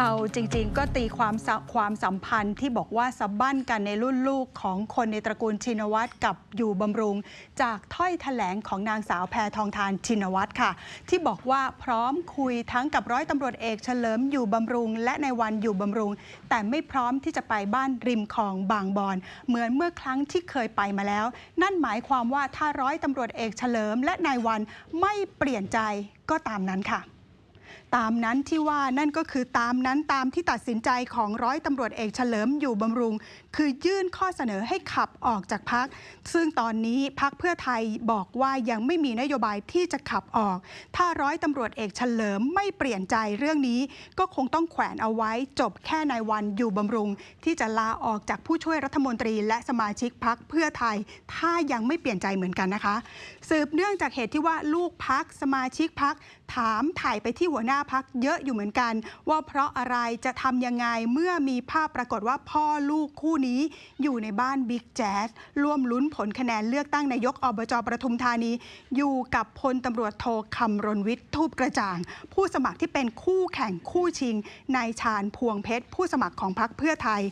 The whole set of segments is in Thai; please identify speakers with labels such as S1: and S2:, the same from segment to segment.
S1: เอาจริง ๆ ก็ตีความความสัมพันธ์ที่บอกว่าสะบั้นกันในรุ่นลูกของคนในตระกูลชินวัตรกับอยู่บำรุง จากถ้อยแถลงของนางสาวแพทองทานชินวัตรค่ะ ที่บอกว่าพร้อมคุยทั้งกับร้อยตำรวจเอกเฉลิมอยู่บำรุง และในวันอยู่บำรุง แต่ไม่พร้อมที่จะไปบ้านริมคลองบางบอน เหมือนเมื่อครั้งที่เคยไปมาแล้ว นั่นหมายความว่าถ้าร้อยตำรวจเอกเฉลิมและนายวันไม่เปลี่ยนใจก็ตามนั้นค่ะ ตามนั้นที่ว่านั่นก็คือตามนั้นตามที่ตัดสินใจของร้อยตำรวจเอกเฉลิมอยู่บำรุง คือยื่นข้อเสนอให้ขับออกจากพัก ซึ่งตอนนี้พักเพื่อไทยบอกว่ายังไม่มีนโยบายที่จะขับออก ถ้าร้อยตำรวจเอกเฉลิมไม่เปลี่ยนใจเรื่องนี้ ก็คงต้องแขวนเอาไว้จบแค่ในายวันอยู่บำรุง ที่จะลาออกจากผู้ช่วยรัฐมนตรี และสมาชิกพักเพื่อไทย ถ้ายังไม่เปลี่ยนใจเหมือนกันนะคะ สืบเนื่องจากเหตุที่ว่าลูกพักสมาชิกพักถามถ่ายไปที่หัวหน้าพักเยอะอยู่เหมือนกัน ว่าเพราะอะไรจะทำยังไงเมื่อมีภาพปรากฏว่าพ่อลูกคู่นี้อยู่ในบ้านบิ๊กแจ๊สร่วมลุ้นผลคะแนนเลือกตั้งนายกอบจประทุมธานี อยู่กับพลตำรวจโทคำรณวิทย์ทูปกระจ่าง ผู้สมัครที่เป็นคู่แข่งคู่ชิงนายชาญพวงเพชร ผู้สมัครของพักเพื่อไทย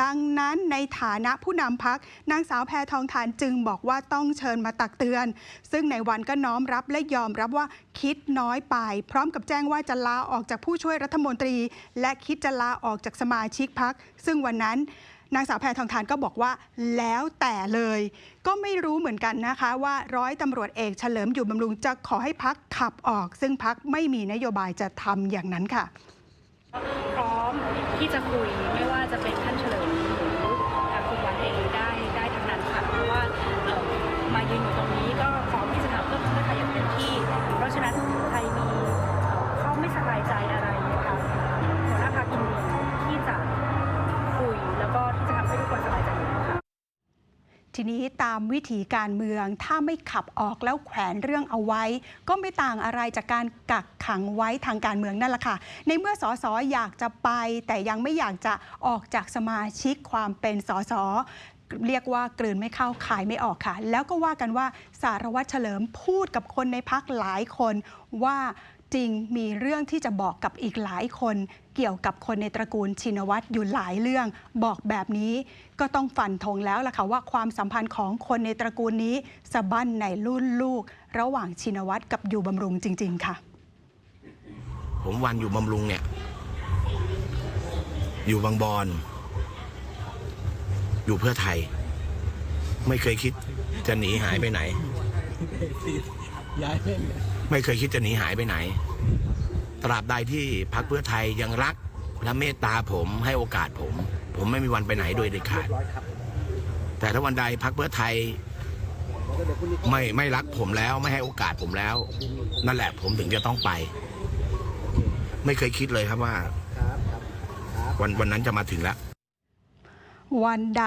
S1: ดังนั้นในฐานะผู้นำพักนางสาวแพทองทานจึงบอกว่าต้องเชิญมาตักเตือน ซึ่งในวันก็น้อมรับและยอมรับว่า คิดน้อยไป พร้อมกับแจ้งว่าจะลาออกจากผู้ช่วยรัฐมนตรี และคิดจะลาออกจากสมาชิกพัก ซึ่งวันนั้นนางสาวแพทองทานก็บอกว่าแล้วแต่เลย ก็ไม่รู้เหมือนกันนะคะว่าร้อยตำรวจเอกเฉลิมอยู่บำรุงจะขอให้พักขับออก ซึ่งพักไม่มีนโยบายจะทำอย่างนั้นค่ะ
S2: พร้อมที่จะคุยไม่ว่าจะเป็นท่าน ทีนี้ตามวิ
S1: ถีการเมือง ถ้าไม่ขับออกแล้วแขวนเรื่องเอาไว้ ก็ไม่ต่างอะไรจากการกักขังไว้ทางการเมืองนั่นแหละค่ะ ในเมื่อสสอยากจะไป แต่ยังไม่อยากจะออกจากสมาชิกความเป็นสสเรียกว่ากลืนไม่เข้าขายไม่ออกค่ะ แล้วก็ว่ากันว่าสารวัตรเฉลิมพูดกับคนในพักหลายคนว่า จริงมีเรื่องที่จะบอกกับอีกหลายคน เกี่ยวกับคนในตระกูลชินวัตรอยู่หลายเรื่อง บอกแบบนี้ก็ต้องฟันธงแล้วล่ะค่ะว่าความสัมพันธ์ของคนในตระกูลนี้สะบั้นในรุ่นลูก ระหว่างชินวัตรกับอยู่บำรุงจริง ๆ ค่ะ
S3: ผมวันอยู่บำรุงเนี่ย อยู่บางบอนอยู่เพื่อไทย ไม่เคยคิดจะหนีหายไปไหน
S4: ย้ายเล่
S3: ไม่เคยคิดจะหนีหายไปไหน ตราบใดที่พักเพื่อไทยยังรักและเมตตาผมให้โอกาสผม ผมไม่มีวันไปไหนโดยเด็ดขาด แต่ถ้าวันใดพักเพื่อไทยไม่ไม่รักผมแล้วไม่ให้โอกาสผมแล้ว นั่นแหละผมถึงจะต้องไป ไม่เคยคิดเลยครับว่า วันวันนั้นจะมาถึงแล้ว
S1: วันใด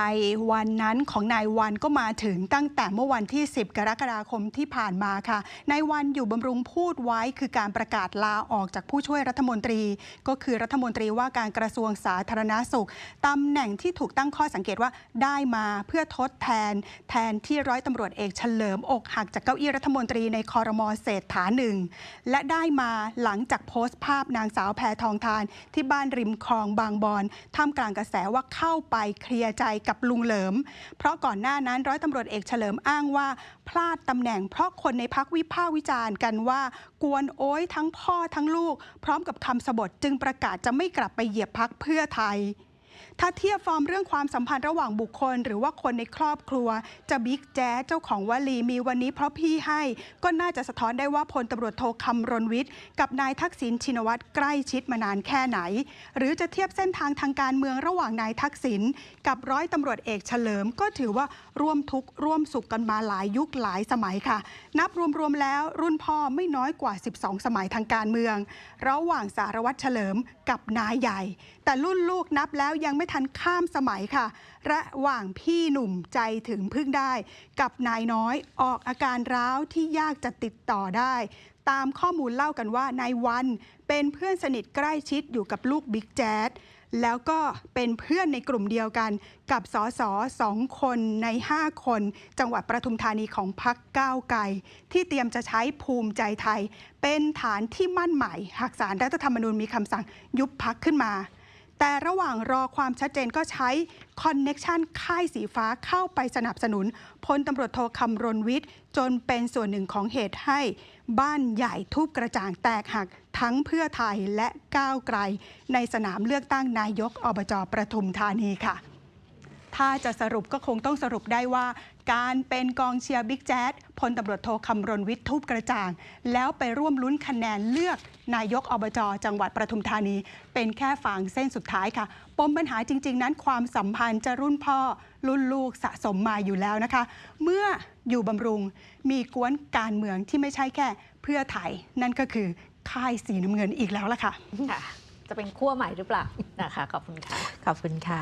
S1: วันนั้นของนายวันก็มาถึงตั้งแต่เมื่อวันที่ 10 กรกฎาคมที่ผ่านมาค่ะ นายวันอยู่บำรุงพูดไว้คือการประกาศลาออกจากผู้ช่วยรัฐมนตรี ก็คือรัฐมนตรีว่าการกระทรวงสาธารณาสุขตำแหน่งที่ถูกตั้งข้อสังเกตว่าได้มาเพื่อทดแทน แทนที่ร้อยตำรวจเอกเฉลิมอกหักจากเก้าอี้รัฐมนตรีในคอรมอเศรษฐาหนึ่งและได้มาหลังจากโพสต์ภาพนางสาวแพทองทาน ที่บ้านริมคลองบางบอนท่ามกลางกระแสว่าเข้าไปเคลียร์ใจกับลุงเหลิม เพราะก่อนหน้านั้นร้อยตำรวจเอกเฉลิมอ้างว่า พลาดตำแหน่งเพราะคนในพักวิพากษ์วิจารณ์กันว่า กวนโอ้ยทั้งพ่อทั้งลูก พร้อมกับคำสบทจึงประกาศจะไม่กลับไปเหยียบพักเพื่อไทย ถ้าเทียบฟอร์มเรื่องความสัมพันธ์ระหว่างบุคคล หรือว่าคนในครอบครัว จะบิ๊กแจ๊เจ้าของวลีมีวันนี้เพราะพี่ให้ ก็น่าจะสะท้อนได้ว่าพลตำรวจโทคำรณวิทย์ กับนายทักษิณชินวัตรใกล้ชิดมานานแค่ไหน หรือจะเทียบเส้นทางทางการเมืองระหว่างนายทักษิณกับร้อยตำรวจเอกเฉลิม ก็ถือว่าร่วมทุกข์ร่วมสุขกันมาหลายยุคหลายสมัยค่ะ นับรวมๆแล้วรุ่นพ่อไม่น้อยกว่า 12 สมัยทางการเมือง ระหว่างสารวัตรเฉลิมกับนายใหญ่ แต่รุ่นลูกนับแล้วยังไม่ทันข้ามสมัยค่ะ ระหว่างพี่หนุ่มใจถึงพึ่งได้ กับนายน้อยออกอาการร้าวที่ยากจะติดต่อได้ ตามข้อมูลเล่ากันว่านายวันเป็นเพื่อนสนิทใกล้ชิดอยู่กับลูกบิ๊กแจ๊ดแล้วก็เป็นเพื่อนในกลุ่มเดียวกันกับสสสองคนใน 5 คน จังหวัดประทุมธานีของพักก้าวไกลที่เตรียมจะใช้ภูมิใจไทย เป็นฐานที่มั่นใหม่หากสารรัฐธรรมนูญมีคำสั่งยุบพักขึ้นมา แต่ระหว่างรอความชัดเจนก็ใช้คอนเน็ชันค่ายสีฟ้าเข้าไปสนับสนุนพลตำรวจโทคำรณวิทย์ จนเป็นส่วนหนึ่งของเหตุให้ บ้านใหญ่ทุบกระจ่างแตกหัก ทั้งเพื่อไทยและก้าวไกล ในสนามเลือกตั้งนายกอบจประทุมธานีค่ะ ถ้าจะสรุปก็คงต้องสรุปได้ว่า การเป็นกองเชียร์บิ๊กแจ๊ดพลตำรวจโทคำรณวิทย์ทุบกระจ่าง แล้วไปร่วมลุ้นคะแนนเลือกนายกอบจจังหวัดประทุมธานี เป็นแค่ฝั่งเส้นสุดท้ายค่ะ ปมปัญหาจริง ๆ นั้นความสัมพันธ์จะรุ่นพ่อรุ่นลูกสะสมมาอยู่แล้วนะคะ เมื่ออยู่บำรุงมีกวนการเมืองที่ไม่ใช่แค่เพื่อไทยนั่นก็คือค่ายสีน้ำเงินอีกแล้วล่ะค่ะ
S5: ค่ะ จะเป็นขั้วใหม่หรือเปล่านะคะ ขอบคุณค่ะ
S6: ขอบคุณค่ะ